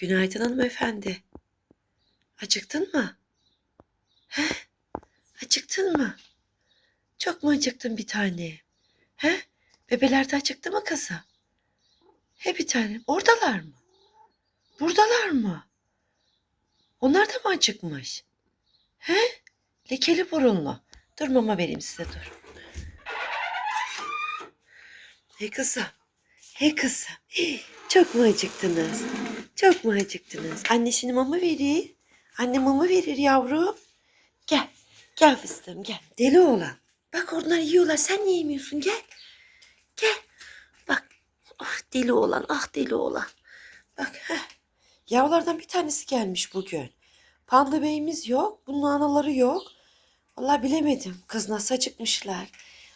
Günaydın hanımefendi. Acıktın mı? He? Acıktın mı? Çok mu acıktın bir tane? He? Bebeler de acıktı mı kızım? He bir tanem. Oradalar mı? Buradalar mı? Onlar da mı acıkmış? He? Lekeli burunlu. Dur mama vereyim size dur. Hey kızım. Hey kızım. Çok mu acıktınız? Çok mu acıktınız? Annesine mama verir. Anne mama verir yavrum. Gel. Gel fıstığım gel. Deli oğlan. Bak onlar yiyorlar. Sen niye yemiyorsun? Gel. Gel. Bak. Ah deli oğlan. Ah deli oğlan. Bak. Heh. Yavrulardan bir tanesi gelmiş bugün. Panda beyimiz yok. Bunun anaları yok. Vallahi bilemedim. Kız nasıl acıkmışlar.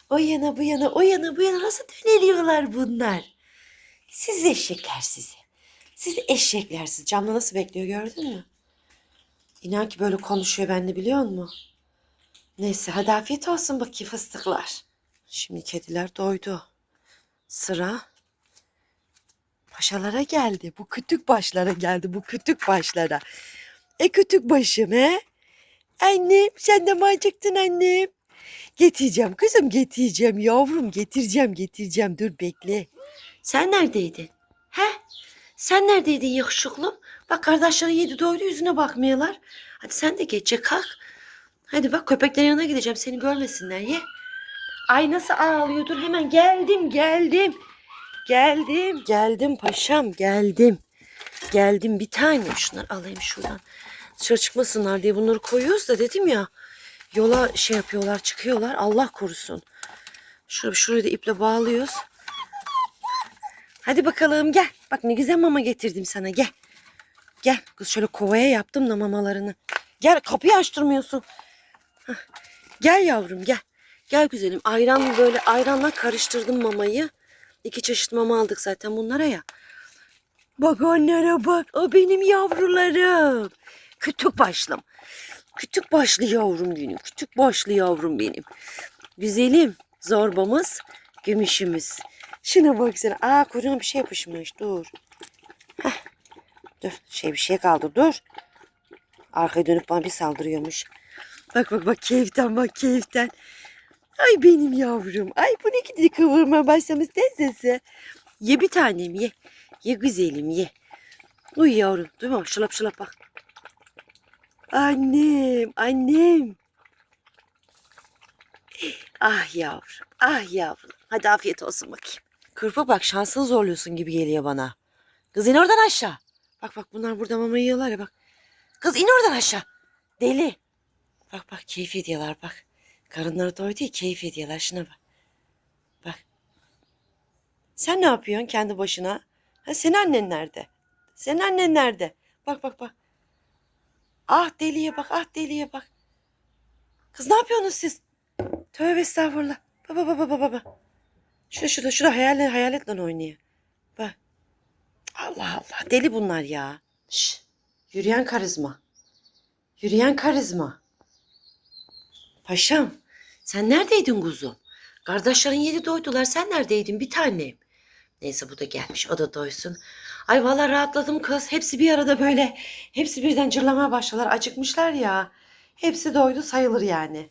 O yana bu yana o yana bu yana nasıl döneliyorlar bunlar. Siz eşekler sizi. Siz eşekler siz. Camda nasıl bekliyor gördün mü? İnan ki böyle konuşuyor ben de biliyor musun? Neyse hadi afiyet olsun bakayım fıstıklar. Şimdi kediler doydu. Sıra paşalara geldi. Bu kütük başlara geldi. Bu kütük başlara. E kütük başım he? Annem sen de mi acıktın annem? Getireceğim kızım getireceğim yavrum getireceğim getireceğim dur bekle. Sen neredeydin? He? Sen neredeydin yakışıklım? Bak kardeşleri yedi doydu yüzüne bakmıyorlar. Hadi sen de geç kalk. Hadi bak köpeklerin yanına gideceğim seni görmesinler ye. Ay nasıl ağlıyor dur hemen geldim geldim. Geldim geldim paşam geldim. Geldim bir tane şunları alayım şuradan. Dışarı çıkmasınlar diye bunları koyuyoruz da dedim ya. Yola şey yapıyorlar çıkıyorlar Allah korusun. Şurayı, şurayı da iple bağlıyoruz. Hadi bakalım gel. Bak ne güzel mama getirdim sana gel. Gel kız şöyle kovaya yaptım da mamalarını. Gel kapıyı açtırmıyorsun. Gel yavrum gel. Gel güzelim. Ayran böyle ayranla karıştırdım mamayı. İki çeşit mama aldık zaten bunlara ya. Bak onlara bak. O benim yavrularım. Kütük başlım. Kütük başlı yavrum benim. Kütük başlı yavrum benim. Güzelim. Zorbamız. Gümüşümüz. Şuna baksana. Aa kuyruğuna bir şey yapışmış. Dur. Heh. Dur. Şey bir şey kaldı. Dur. Arkaya dönüp bana bir saldırıyormuş. Bak bak bak keyiften bak keyiften. Ay benim yavrum. Ay bu ne gidi kıvırma başlamış teyzesi. Ye bir tanem ye. Ye güzelim ye. Uy yavrum. Duyma bak şılap şılap bak. Annem annem. Ah yavrum. Ah yavrum. Hadi afiyet olsun bakayım. Kırpa bak şansını zorluyorsun gibi geliyor bana. Kız in oradan aşağı. Bak bak bunlar burada mama yiyorlar ya bak. Kız in oradan aşağı. Deli. Bak bak keyif ediyorlar bak. Karınları doydu ya keyif ediyorlar. Şuna bak. Bak. Sen ne yapıyorsun kendi başına? Ha, senin annen nerede? Senin annen nerede? Bak bak bak. Ah deliye bak ah deliye bak. Kız ne yapıyorsunuz siz? Tövbe estağfurullah. Baba baba baba baba. Şurada şurada şurada hayal, hayaletle oynuyor. Bak. Allah Allah deli bunlar ya. Şş, yürüyen karizma. Yürüyen karizma. Paşam sen neredeydin kuzum? Kardeşlerin yedi doydular sen neredeydin bir tanem? Neyse bu da gelmiş o da doysun. Ay vallahi rahatladım kız. Hepsi bir arada böyle. Hepsi birden cırlamaya başladılar. Acıkmışlar ya. Hepsi doydu sayılır yani.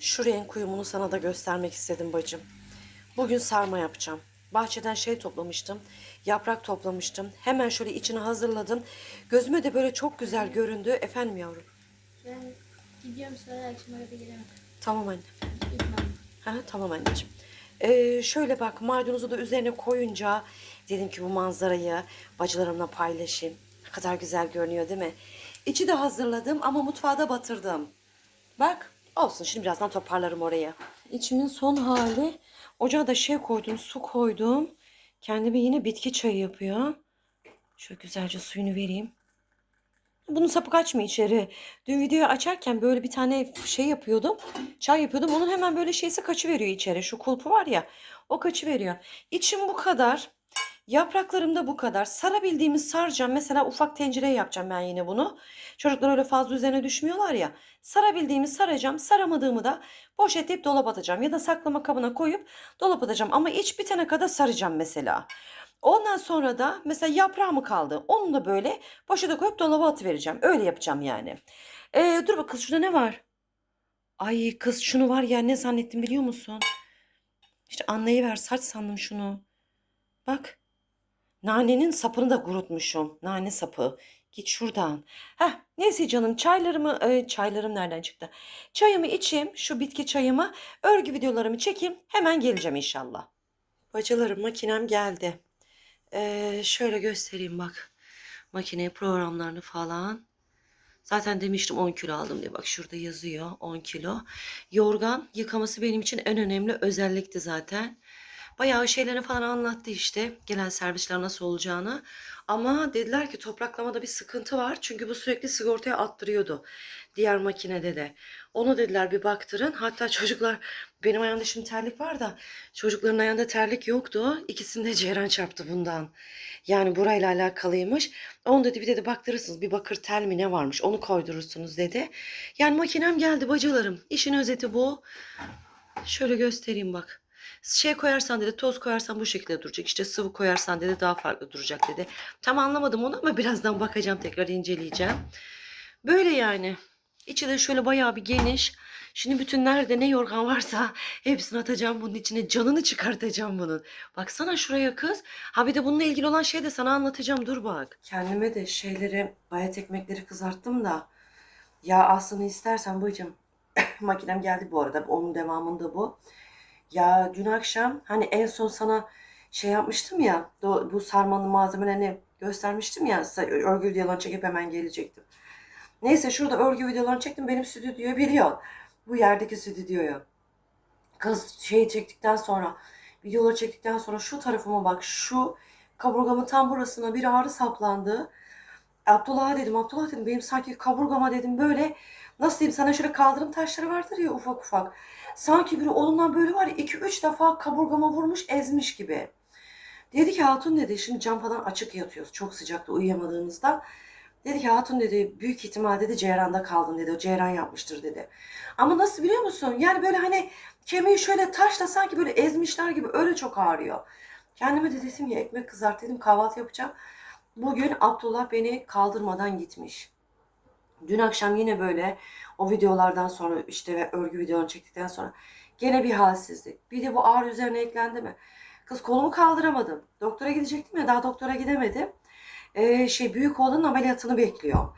Şu renk kuyumunu sana da göstermek istedim bacım. Bugün sarma yapacağım. Bahçeden şey toplamıştım. Yaprak toplamıştım. Hemen şöyle içini hazırladım. Gözüme de böyle çok güzel göründü. Efendim yavrum. Ben gidiyorum sonra akşam eve gelemem. Tamam anne. İlmam. Ha, tamam anneciğim. Ee, şöyle bak maydanozu da üzerine koyunca dedim ki bu manzarayı bacılarımla paylaşayım. Ne kadar güzel görünüyor değil mi? İçi de hazırladım ama mutfağa da batırdım. Bak olsun şimdi birazdan toparlarım orayı. İçimin son hali. Ocağa da şey koydum su koydum. Kendime yine bitki çayı yapıyor. Şöyle güzelce suyunu vereyim. Bunun sapı kaçmıyor içeri. Dün videoyu açarken böyle bir tane şey yapıyordum. Çay yapıyordum. Onun hemen böyle şeysi kaçıveriyor içeri. Şu kulpu var ya. O kaçıveriyor. İçim bu kadar. Yapraklarım da bu kadar. Sarabildiğimi saracağım. Mesela ufak tencereye yapacağım ben yine bunu. Çocuklar öyle fazla üzerine düşmüyorlar ya. Sarabildiğimi saracağım. Saramadığımı da poşetleyip dolap atacağım. Ya da saklama kabına koyup dolap atacağım. Ama iç bitene kadar saracağım mesela. Ondan sonra da mesela yaprağı mı kaldı? Onu da böyle poşete koyup dolaba atıvereceğim. Öyle yapacağım yani. Ee, dur bak kız şurada ne var? Ay kız şunu var ya ne zannettim biliyor musun? İşte anlayıver saç sandım şunu. Bak. Nanenin sapını da kurutmuşum. Nane sapı. Git şuradan. Heh, neyse canım çaylarımı, e, çaylarım nereden çıktı? Çayımı içeyim, şu bitki çayımı, örgü videolarımı çekeyim. Hemen geleceğim inşallah. Bacılarım makinem geldi. Ee, şöyle göstereyim bak. Makine programlarını falan. Zaten demiştim 10 kilo aldım diye. Bak şurada yazıyor 10 kilo. Yorgan yıkaması benim için en önemli özellikti zaten. Bayağı şeylerini falan anlattı işte. Gelen servisler nasıl olacağını. Ama dediler ki topraklamada bir sıkıntı var. Çünkü bu sürekli sigortaya attırıyordu. Diğer makinede de. Onu dediler bir baktırın. Hatta çocuklar benim ayağımda şimdi terlik var da çocukların ayağında terlik yoktu. İkisinde ceyran çarptı bundan. Yani burayla alakalıymış. Onu dedi bir dedi baktırırsınız bir bakır tel mi ne varmış onu koydurursunuz dedi. Yani makinem geldi bacılarım. İşin özeti bu. Şöyle göstereyim bak. Şey koyarsan dedi toz koyarsan bu şekilde duracak. İşte sıvı koyarsan dedi daha farklı duracak dedi. Tam anlamadım onu ama birazdan bakacağım tekrar inceleyeceğim. Böyle yani. İçi de şöyle bayağı bir geniş. Şimdi bütün nerede ne yorgan varsa hepsini atacağım bunun içine. Canını çıkartacağım bunun. Baksana şuraya kız. Ha bir de bununla ilgili olan şeyi de sana anlatacağım. Dur bak. Kendime de şeyleri bayat ekmekleri kızarttım da. Ya aslında istersen bacım. Makinem geldi bu arada. Onun devamında bu. Ya dün akşam hani en son sana şey yapmıştım ya. Bu sarmanın malzemelerini göstermiştim ya. Örgü videolarını çekip hemen gelecektim. Neyse şurada örgü videolarını çektim. Benim stüdyoyu biliyor. Bu yerdeki stüdyoyu. Kız şeyi çektikten sonra videoları çektikten sonra şu tarafıma bak şu kaburgamın tam burasına bir ağrı saplandı. Abdullah dedim Abdullah dedim benim sanki kaburgama dedim böyle nasıl diyeyim sana şöyle kaldırım taşları vardır ya ufak ufak. Sanki biri onundan böyle var ya 2-3 defa kaburgama vurmuş ezmiş gibi. Dedi ki Hatun dedi şimdi cam falan açık yatıyoruz çok sıcakta uyuyamadığımızda. Dedi ki Hatun dedi büyük ihtimal dedi ceyranda kaldın dedi o ceyran yapmıştır dedi. Ama nasıl biliyor musun? Yani böyle hani kemiği şöyle taşla sanki böyle ezmişler gibi öyle çok ağrıyor. Kendime de dedim ya ekmek kızart dedim kahvaltı yapacağım. Bugün Abdullah beni kaldırmadan gitmiş. Dün akşam yine böyle o videolardan sonra işte ve örgü videolarını çektikten sonra gene bir halsizlik. Bir de bu ağrı üzerine eklendi mi? Kız kolumu kaldıramadım. Doktora gidecektim ya daha doktora gidemedim. Ee, şey büyük oğlanın ameliyatını bekliyor.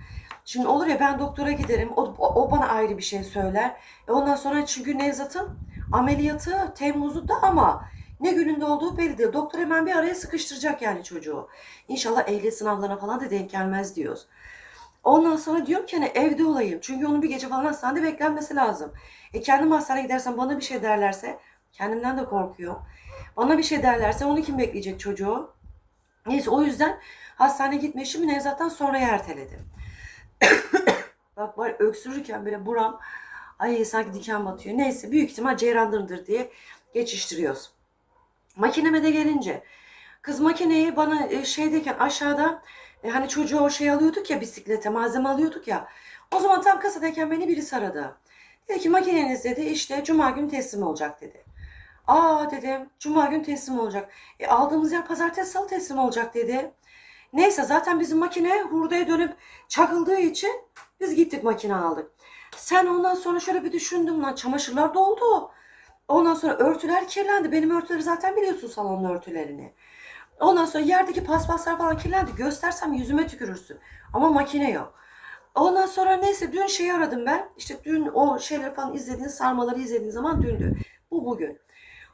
Şimdi olur ya ben doktora giderim. O, o bana ayrı bir şey söyler. E ondan sonra çünkü Nevzat'ın ameliyatı Temmuz'da ama ne gününde olduğu belli değil. Doktor hemen bir araya sıkıştıracak yani çocuğu. İnşallah ehliyet sınavlarına falan da denk gelmez diyoruz. Ondan sonra diyorum ki hani evde olayım. Çünkü onun bir gece falan hastanede beklenmesi lazım. E kendim hastaneye gidersem bana bir şey derlerse kendimden de korkuyorum. Bana bir şey derlerse onu kim bekleyecek çocuğu? Neyse o yüzden hastaneye gitme işimi Nevzat'tan sonraya erteledim. Bak var öksürürken böyle buram ay sanki diken batıyor. Neyse büyük ihtimal ceyrandır diye geçiştiriyoruz. Makineme de gelince kız makineyi bana e, şeydeyken aşağıda e, hani çocuğa o şey alıyorduk ya bisiklete malzeme alıyorduk ya. O zaman tam kasadayken beni birisi aradı. Dedi ki makineniz dedi işte cuma günü teslim olacak dedi. Aa dedim cuma günü teslim olacak. E, aldığımız yer pazartesi salı teslim olacak dedi. Neyse zaten bizim makine hurdaya dönüp çakıldığı için biz gittik makine aldık. Sen ondan sonra şöyle bir düşündüm lan çamaşırlar doldu. Ondan sonra örtüler kirlendi. Benim örtüleri zaten biliyorsun salonun örtülerini. Ondan sonra yerdeki paspaslar falan kirlendi. Göstersem yüzüme tükürürsün. Ama makine yok. Ondan sonra neyse dün şeyi aradım ben. İşte dün o şeyleri falan izlediğin sarmaları izlediğin zaman dündü. Bu bugün.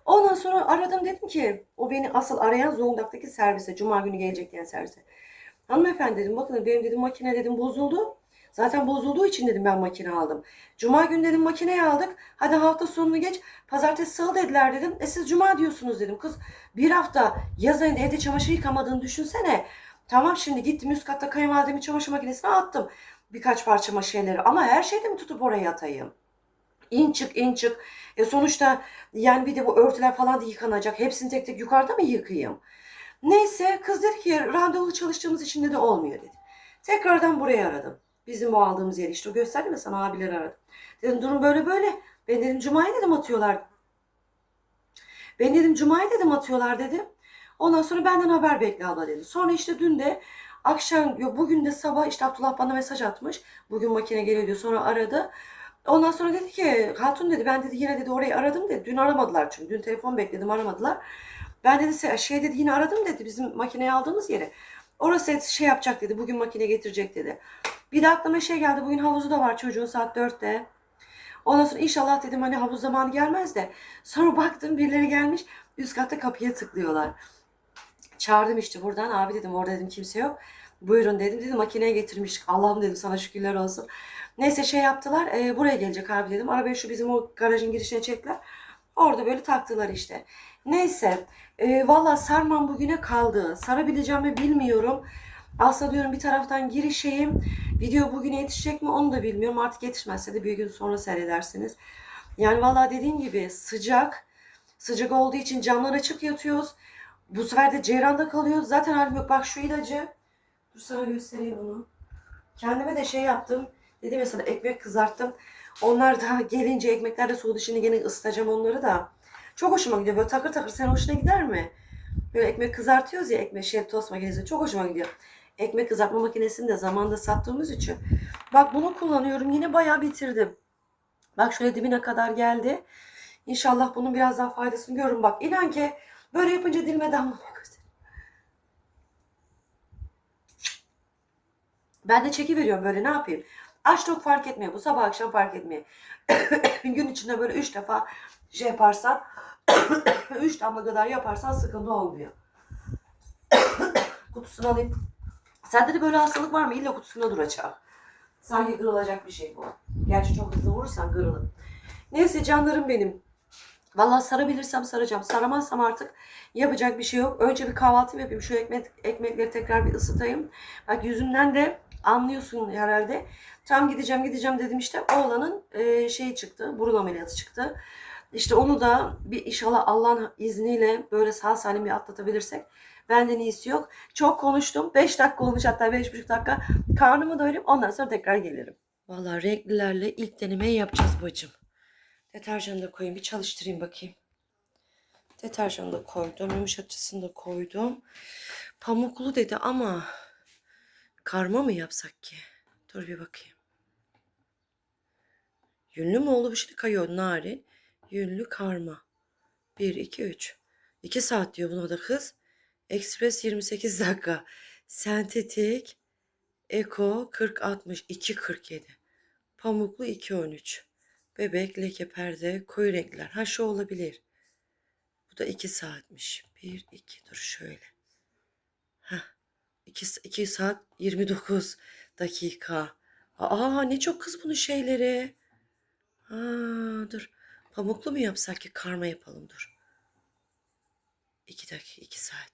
Ondan sonra aradım dedim ki o beni asıl arayan Zonguldak'taki servise. Cuma günü gelecek diyen servise. Hanımefendi dedim bakın benim dedim makine dedim bozuldu. Zaten bozulduğu için dedim ben makine aldım. Cuma günü dedim makineyi aldık. Hadi hafta sonunu geç. Pazartesi salı dediler dedim. E siz cuma diyorsunuz dedim. Kız bir hafta yaz ayında evde çamaşır yıkamadığını düşünsene. Tamam şimdi gittim üst katta kayınvalidemi çamaşır makinesine attım. Birkaç parça şeyleri ama her şeyde mi tutup oraya atayım? İn çık in çık. E sonuçta yani bir de bu örtüler falan da yıkanacak. Hepsini tek tek yukarıda mı yıkayayım? Neyse kız dedi ki randevulu çalıştığımız için de olmuyor dedi. Tekrardan buraya aradım. Bizim bu aldığımız yer işte o gösterdim ya sana abileri aradım. Dedim durum böyle böyle. Ben dedim Cuma'ya dedim atıyorlar. Ben dedim Cuma'ya dedim atıyorlar dedim. Ondan sonra benden haber bekle abla dedi. Sonra işte dün de akşam bugün de sabah işte Abdullah bana mesaj atmış. Bugün makine geliyor diyor. Sonra aradı. Ondan sonra dedi ki Hatun dedi ben dedi yine dedi orayı aradım dedi. Dün aramadılar çünkü. Dün telefon bekledim aramadılar. Ben dedi "Se- şey dedi yine aradım dedi bizim makineyi aldığımız yere. Orası şey yapacak dedi. Bugün makine getirecek dedi. Bir de aklıma şey geldi. Bugün havuzu da var çocuğun saat 4'te. Ondan sonra inşallah dedim hani havuz zamanı gelmez de. Sonra baktım birileri gelmiş. Üst katta kapıya tıklıyorlar. Çağırdım işte buradan. Abi dedim orada dedim kimse yok. Buyurun dedim. Dedim makineye getirmiş. Allah'ım dedim sana şükürler olsun. Neyse şey yaptılar. e, buraya gelecek abi dedim. Arabayı şu bizim o garajın girişine çektiler. Orada böyle taktılar işte. Neyse. E, Valla sarmam bugüne kaldı. Sarabileceğimi bilmiyorum. Aslında diyorum bir taraftan girişeyim. Video bugüne yetişecek mi onu da bilmiyorum. Artık yetişmezse de bir gün sonra seyredersiniz. Yani valla dediğim gibi sıcak. Sıcak olduğu için camlar açık yatıyoruz. Bu sefer de Ceyran'da kalıyoruz. Zaten halim yok. Bak şu ilacı. Dur sana göstereyim onu. Kendime de şey yaptım. Dedim ya sana ekmek kızarttım. Onlar da gelince ekmekler de soğudu. Şimdi gene ısıtacağım onları da. Çok hoşuma gidiyor. Böyle takır takır. Sen hoşuna gider mi? Böyle ekmek kızartıyoruz ya ekmek şey tost makinesi. Çok hoşuma gidiyor. Ekmek kızartma makinesini de zamanda sattığımız için. Bak bunu kullanıyorum. Yine bayağı bitirdim. Bak şöyle dibine kadar geldi. İnşallah bunun biraz daha faydasını görürüm. Bak inan ki böyle yapınca dilime damlamıyor. Ben de çeki veriyorum böyle ne yapayım? Aç tok fark etmiyor. Bu sabah akşam fark etmiyor. Gün içinde böyle üç defa şey yaparsan üç damla kadar yaparsan sıkıntı olmuyor. Kutusunu alayım. Sende de böyle hastalık var mı? İlla kutusunda duracak. Sanki kırılacak bir şey bu. Gerçi çok hızlı vurursan kırılır. Neyse canlarım benim. Vallahi sarabilirsem saracağım. Saramazsam artık yapacak bir şey yok. Önce bir kahvaltı yapayım. Şu ekmek, ekmekleri tekrar bir ısıtayım. Bak yüzümden de anlıyorsun herhalde. Tam gideceğim gideceğim dedim işte. Oğlanın e, şeyi çıktı. Burun ameliyatı çıktı. İşte onu da bir inşallah Allah'ın izniyle böyle sağ salim bir atlatabilirsek benden iyisi yok. Çok konuştum. 5 dakika olmuş hatta 5,5 dakika. Karnımı doyurayım ondan sonra tekrar gelirim. Vallahi renklilerle ilk denemeyi yapacağız bacım. Deterjanı da koyayım bir çalıştırayım bakayım. Deterjanı da koydum. Yumuşatıcısını da koydum. Pamuklu dedi ama karma mı yapsak ki? Dur bir bakayım. Yünlü mü oldu bu şimdi kayıyor narin. Yünlü karma. 1, 2, 3. 2 saat diyor buna da kız. Express 28 dakika. Sentetik. Eko 40 60 2 47. Pamuklu 2 13. Bebek leke perde koyu renkler. Ha şu olabilir. Bu da 2 saatmiş. 1 2 dur şöyle. Ha 2 2 saat 29 dakika. Aa ne çok kız bunun şeyleri. Ha dur. Pamuklu mu yapsak ki karma yapalım dur. 2 dakika 2 saat.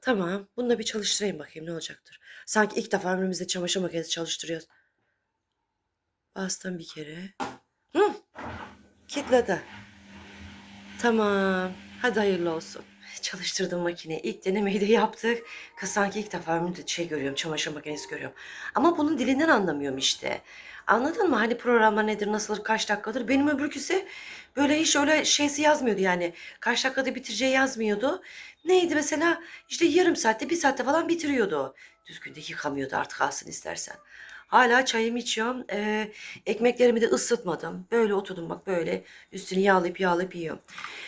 Tamam. Bunu da bir çalıştırayım bakayım ne olacaktır. Sanki ilk defa ömrümüzde çamaşır makinesi çalıştırıyoruz. Bastım bir kere. Hı. Kitledi. Tamam. Hadi hayırlı olsun. Çalıştırdım makineyi. İlk denemeyi de yaptık. Kız sanki ilk defa ömrümde şey görüyorum. Çamaşır makinesi görüyorum. Ama bunun dilinden anlamıyorum işte. Anladın mı? Hani programlar nedir, nasıldır, kaç dakikadır. Benim öbürküsü böyle hiç öyle şeysi yazmıyordu yani. Kaç dakikada bitireceği yazmıyordu. Neydi mesela? İşte yarım saatte, bir saatte falan bitiriyordu. Düzgün de yıkamıyordu artık alsın istersen. Hala çayımı içiyorum. Ee, ekmeklerimi de ısıtmadım. Böyle oturdum bak böyle. Üstünü yağlayıp yağlayıp yiyorum.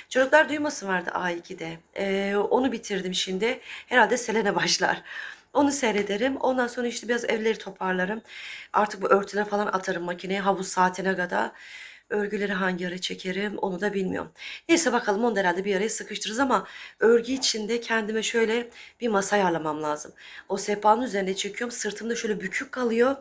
Çocuklar duyması vardı A2'de. Ee, onu bitirdim şimdi. Herhalde Selene başlar. Onu seyrederim. Ondan sonra işte biraz evleri toparlarım. Artık bu örtüleri falan atarım makineye havuz saatine kadar. Örgüleri hangi ara çekerim onu da bilmiyorum. Neyse bakalım onu da herhalde bir araya sıkıştırırız ama örgü içinde kendime şöyle bir masa ayarlamam lazım. O sehpanın üzerine çekiyorum. Sırtımda şöyle bükük kalıyor.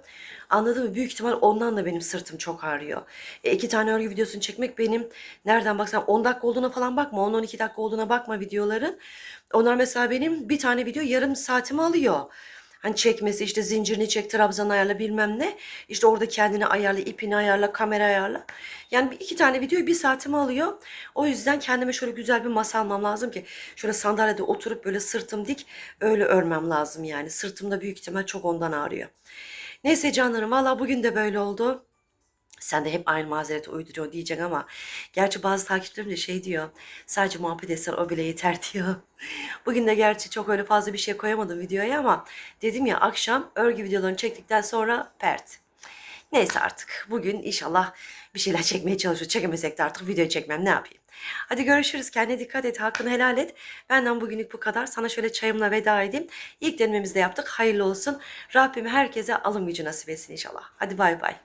Anladın mı? Büyük ihtimal ondan da benim sırtım çok ağrıyor. E, iki tane örgü videosunu çekmek benim nereden baksan 10 dakika olduğuna falan bakma. 10-12 dakika olduğuna bakma videoların. Onlar mesela benim bir tane video yarım saatimi alıyor. Hani çekmesi işte zincirini çek, trabzan ayarla bilmem ne. İşte orada kendini ayarla, ipini ayarla, kamera ayarla. Yani iki tane videoyu bir saatimi alıyor. O yüzden kendime şöyle güzel bir masa almam lazım ki şöyle sandalyede oturup böyle sırtım dik öyle örmem lazım yani. Sırtımda büyük ihtimal çok ondan ağrıyor. Neyse canlarım valla bugün de böyle oldu. Sen de hep aynı mazereti uyduruyorsun diyeceksin ama gerçi bazı takipçilerim de şey diyor. Sadece muhabbet etsen o bile yeter diyor. Bugün de gerçi çok öyle fazla bir şey koyamadım videoya ama dedim ya akşam örgü videolarını çektikten sonra pert. Neyse artık bugün inşallah bir şeyler çekmeye çalışıyoruz. Çekemesek de artık video çekmem ne yapayım. Hadi görüşürüz. Kendine dikkat et. Hakkını helal et. Benden bugünlük bu kadar. Sana şöyle çayımla veda edeyim. İlk denememizi de yaptık. Hayırlı olsun. Rabbim herkese alım gücü nasip etsin inşallah. Hadi bay bay.